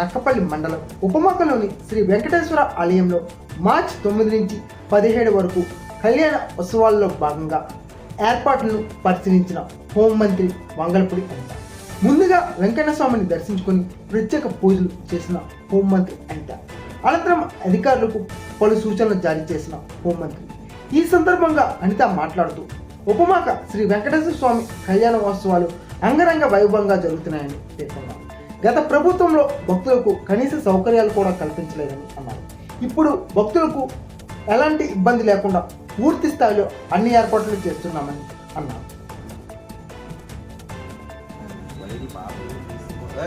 నక్కపల్లి మండలం ఉపమాకలోని శ్రీ వెంకటేశ్వర ఆలయంలో మార్చి తొమ్మిది నుంచి పదిహేడు వరకు కళ్యాణ ఉత్సవాల్లో భాగంగా ఏర్పాట్లను పరిశీలించిన హోంమంత్రి వంగలపూడి అనిత. ముందుగా వెంకన్న స్వామిని దర్శించుకొని ప్రత్యేక పూజలు చేసిన హోంమంత్రి అనిత. అనంతరం అధికారులకు పలు సూచనలు జారీ చేసిన హోంమంత్రి. ఈ సందర్భంగా అనిత మాట్లాడుతూ ఉపమాక శ్రీ వెంకటేశ్వర స్వామి కళ్యాణ మహోత్సవాలు అంగరంగ వైభవంగా జరుగుతున్నాయని పేర్కొన్నారు గత ప్రభుత్వంలో భక్తులకు కనీస సౌకర్యాలు కూడా కల్పించలేదని అన్నారు. ఇప్పుడు భక్తులకు ఎలాంటి ఇబ్బంది లేకుండా పూర్తి స్థాయిలో అన్ని ఏర్పాట్లు చేస్తున్నామని అన్నారు.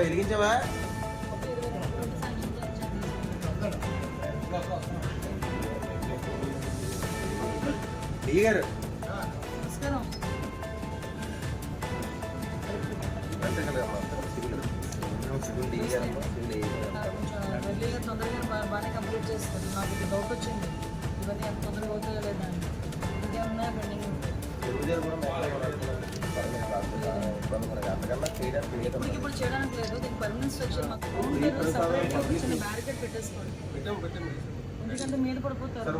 ఇరిగించవా గారు. వెళ్ళి తొందరగా బాగానే కంప్లీట్ చేస్తారు నాకు ఇది డౌట్ వచ్చింది ఇవన్నీ ఎంత తొందరగా అవుతాయో లేదా ఇంకేమన్నా పెండింగ్ ఇప్పుడు చేయడానికి లేదు దీనికి పర్మనెంట్ స్ట్రక్చర్ మాకు చిన్న బ్యారికేడ్ పెట్టేసుకోండి ఎందుకంటే మీద పడిపోతారు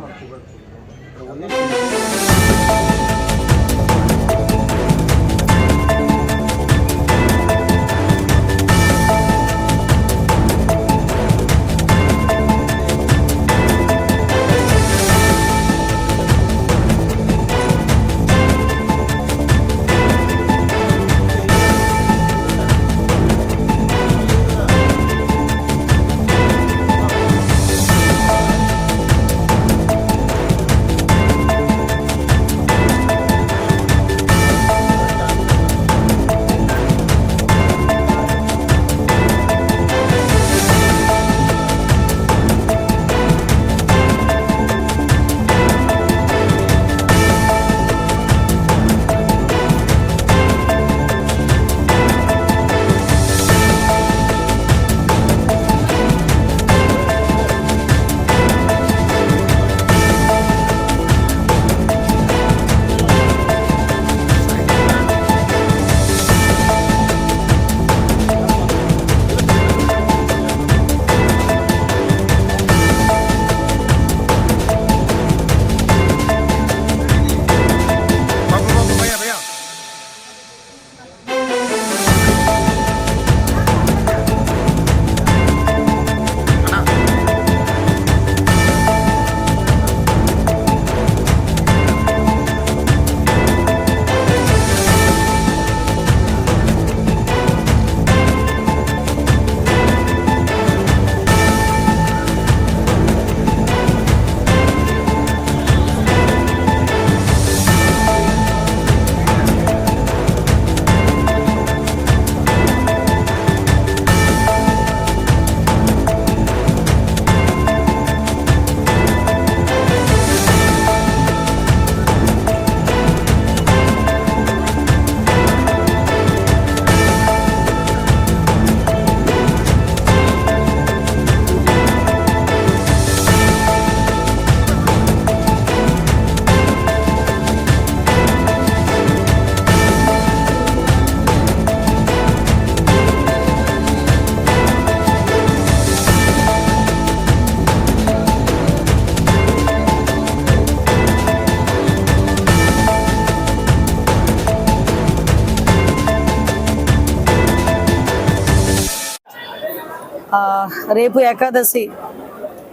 రేపు ఏకాదశి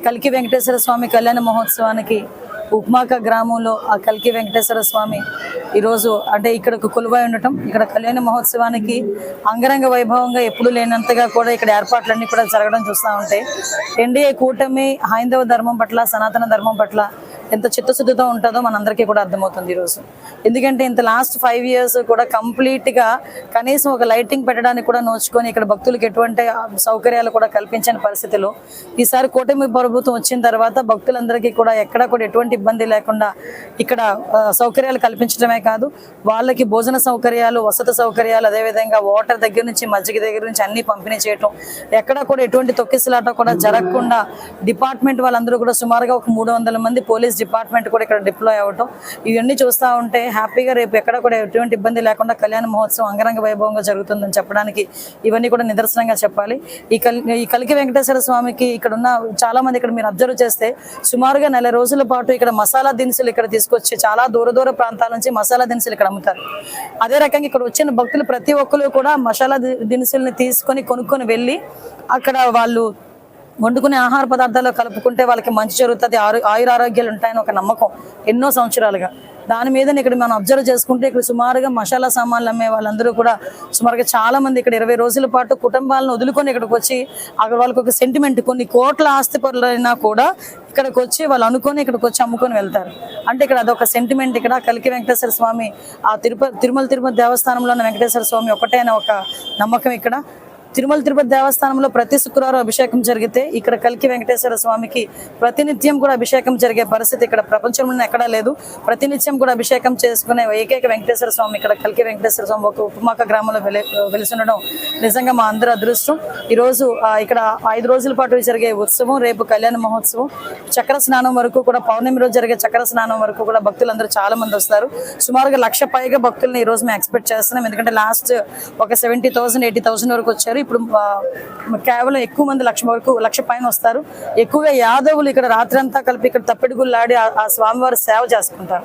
కల్కి వెంకటేశ్వర స్వామి కళ్యాణ మహోత్సవానికి ఉప్మాక గ్రామంలో ఆ కల్కి వెంకటేశ్వర స్వామి ఈరోజు అంటే ఇక్కడ కొలువై ఉండటం ఇక్కడ కళ్యాణ మహోత్సవానికి అంగరంగ వైభవంగా ఎప్పుడు లేనంతగా కూడా ఇక్కడ ఏర్పాట్లన్నీ కూడా జరగడం చూస్తూ ఉంటాయి ఎన్డీఏ కూటమి హైందవ ధర్మం పట్ల సనాతన ధర్మం పట్ల ఎంత చిత్తశుద్ధితో ఉంటుందో మనందరికీ కూడా అర్థమవుతుంది ఈరోజు ఎందుకంటే ఇంత లాస్ట్ ఫైవ్ ఇయర్స్ కూడా కంప్లీట్గా కనీసం ఒక లైటింగ్ పెట్టడానికి కూడా నోచుకొని ఇక్కడ భక్తులకు ఎటువంటి సౌకర్యాలు కూడా కల్పించని పరిస్థితిలో ఈసారి కూటమి ప్రభుత్వం వచ్చిన తర్వాత భక్తులందరికీ కూడా ఎక్కడా కూడా ఎటువంటి ఇబ్బంది లేకుండా ఇక్కడ సౌకర్యాలు కల్పించడమే కాదు వాళ్ళకి భోజన సౌకర్యాలు వసతి సౌకర్యాలు అదేవిధంగా వాటర్ దగ్గర నుంచి మజ్జిగ దగ్గర నుంచి అన్ని పంపిణీ చేయటం ఎక్కడ కూడా ఎటువంటి తొక్కిసలాట కూడా జరగకుండా డిపార్ట్మెంట్ వాళ్ళందరూ కూడా సుమారుగా ఒక మూడు వందల మంది పోలీస్ డిపార్ట్మెంట్ కూడా ఇక్కడ డిప్లాయ్ అవ్వటం. ఇవన్నీ చూస్తూ ఉంటే హ్యాపీగా రేపు ఎక్కడ కూడా ఎటువంటి ఇబ్బంది లేకుండా కళ్యాణ మహోత్సవం అంగరంగ వైభవంగా జరుగుతుందని చెప్పడానికి ఇవన్నీ కూడా నిదర్శనంగా చెప్పాలి. ఈ కల్ ఈ కలికి వెంకటేశ్వర స్వామికి ఇక్కడ ఉన్న చాలా మంది ఇక్కడ మీరు అబ్జర్వ్ చేస్తే సుమారుగా నెల రోజుల పాటు ఇక్కడ మసాలా దినుసులు ఇక్కడ తీసుకొచ్చి చాలా దూర దూర ప్రాంతాల నుంచి మసాలా దినుసులు ఇక్కడ అమ్ముతారు. అదే రకంగా ఇక్కడ వచ్చిన భక్తులు ప్రతి ఒక్కరు కూడా మసాలా ది- దినుసుల్ని తీసుకొని కొనుక్కొని వెళ్ళి అక్కడ వాళ్ళు వండుకునే ఆహార పదార్థాలు కలుపుకుంటే వాళ్ళకి మంచి జరుగుతుంది ఆరు ఆయుర ఆరోగ్యాలు ఉంటాయని ఒక నమ్మకం ఎన్నో సంవత్సరాలుగా. దాని మీద ఇక్కడ మనం అబ్జర్వ్ చేసుకుంటే ఇక్కడ సుమారుగా మసాలా సామాన్లు అమ్మే వాళ్ళందరూ కూడా సుమారుగా చాలా మంది ఇక్కడ ఇరవై రోజుల పాటు కుటుంబాలను వదులుకొని ఇక్కడికి వచ్చి అక్కడ వాళ్ళకి ఒక సెంటిమెంట్ కొన్ని కోట్ల ఆస్తి పరులైనా కూడా ఇక్కడికి వచ్చి వాళ్ళు అనుకొని ఇక్కడికి వచ్చి అమ్ముకొని వెళ్తారు. అంటే ఇక్కడ అదొక సెంటిమెంట్ ఇక్కడ కలికి వెంకటేశ్వర స్వామి ఆ తిరుపతి తిరుమల తిరుపతి దేవస్థానంలో ఉన్న వెంకటేశ్వర స్వామి ఒకటే అనే ఒక నమ్మకం ఇక్కడ. తిరుమల తిరుపతి దేవస్థానంలో ప్రతి శుక్రవారం అభిషేకం జరిగితే ఇక్కడ కలికి వెంకటేశ్వర స్వామికి ప్రతినిత్యం కూడా అభిషేకం జరిగే పరిస్థితి ఇక్కడ ప్రపంచంలో ఎక్కడా లేదు. ప్రతినిత్యం కూడా అభిషేకం చేసుకునే ఏకైక వెంకటేశ్వర స్వామి ఇక్కడ కలికి వెంకటేశ్వర స్వామి ఒక ఉపమాక గ్రామంలో వెలుసుండడం నిజంగా మా అందరి అదృష్టం. ఈరోజు ఇక్కడ ఐదు రోజుల పాటు జరిగే ఉత్సవం రేపు కళ్యాణ మహోత్సవం. చక్ర స్నానం వరకు కూడా పౌర్ణమి రోజు జరిగే చక్ర స్నానం వరకు కూడా భక్తులందరూ చాలా మంది వస్తారు. సుమారుగా లక్ష పైగా భక్తులను ఈ రోజు మేము ఎక్స్పెక్ట్ చేస్తున్నాం. ఎందుకంటే లాస్ట్ ఒక సెవెంటీ థౌసండ్ ఎయిటీ థౌసండ్ వరకు వచ్చారు. ఇప్పుడు ఆ, కేవలం ఎక్కువ మంది లక్ష వరకు లక్ష పైన వస్తారు. ఎక్కువగా యాదవులు ఇక్కడ రాత్రంతా కలిపి ఇక్కడ తప్పెడుగుళ్ళాడి ఆ- ఆ స్వామివారి సేవ చేసుకుంటారు.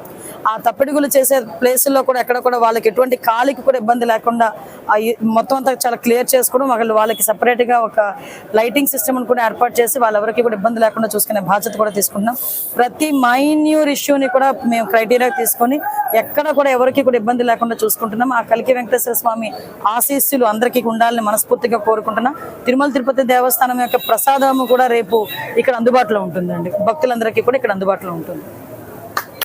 ఆ తప్పిడుగులు చేసే ప్లేసుల్లో కూడా ఎక్కడ కూడా వాళ్ళకి ఎటువంటి కాలికి కూడా ఇబ్బంది లేకుండా మొత్తం అంతా చాలా క్లియర్ చేసుకోవడం వాళ్ళు వాళ్ళకి సపరేట్గా ఒక లైటింగ్ సిస్టమ్ కూడా ఏర్పాటు చేసి వాళ్ళెవరికి కూడా ఇబ్బంది లేకుండా చూసుకునే బాధ్యత కూడా తీసుకుంటున్నాం. ప్రతి మైన్యూర్ ఇష్యూని కూడా మేము క్రైటీరియా తీసుకొని ఎక్కడ కూడా ఎవరికి కూడా ఇబ్బంది లేకుండా చూసుకుంటున్నాం. ఆ కలికి వెంకటేశ్వర స్వామి ఆశీస్సులు అందరికీ ఉండాలని మనస్ఫూర్తిగా కోరుకుంటున్నాం. తిరుమల తిరుపతి దేవస్థానం యొక్క ప్రసాదము కూడా రేపు ఇక్కడ అందుబాటులో ఉంటుందండి. భక్తులందరికీ కూడా ఇక్కడ అందుబాటులో ఉంటుంది.